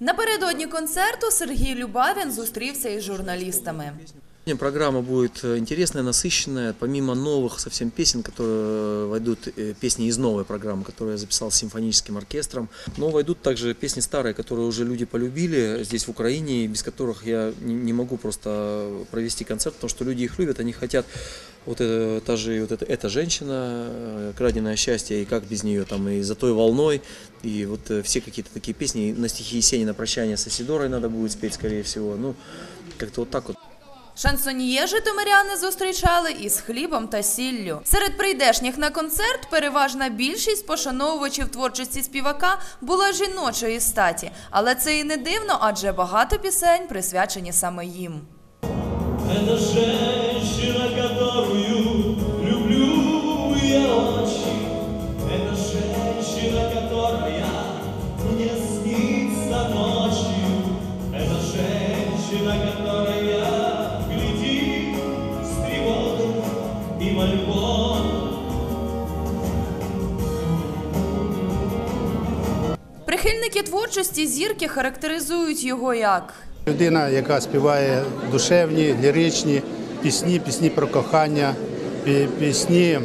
Напередодні концерту Сергій Любавін зустрівся із журналістами. Сегодня Программа будет э, интересная, насыщенная. Помимо новых совсем песен, которые войдут, э, песни из новой программы, которую я записал с симфоническим оркестром, но войдут также песни старые, которые уже люди полюбили здесь в Украине, и без которых я не, не могу просто провести концерт, потому что люди их любят, они хотят вот это, та же вот это, эта женщина, э, краденое счастье, и как без нее, там, и за той волной, и вот э, все какие-то такие песни, И на стихи Есенина «Прощание со Сидорой» надо будет спеть, скорее всего, ну, как-то вот так вот. Шансоньє житомиряни зустрічали із хлібом та сіллю. Серед прийдешніх на концерт переважна більшість пошановувачів творчості співака була жіночої статі, але це і не дивно, адже багато пісень присвячені саме їм. Это женщина, которую люблю я очень. Это женщина, которая мне снится ночью. Это женщина, которая глядит с тревогой и мольбой. Прихильники творчості зірки характеризують його як Людина, яка співає душевні, ліричні пісні, пісні про кохання, пі- пісні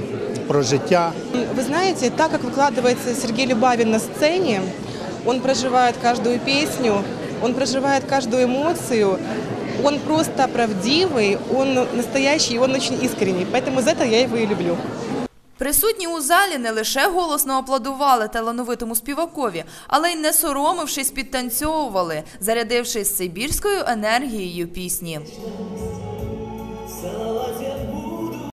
про життя. Вы знаете, так как выкладывается Сергей Любавин на сцене, он проживает каждую песню, он проживает каждую эмоцию, он просто правдивый, он настоящий, он очень искренний. Поэтому за это я его и люблю. Присутні у залі не лише голосно аплодували талановитому співакові, але й не соромившись підтанцьовували, зарядившись сибірською енергією пісні. Салатен будет.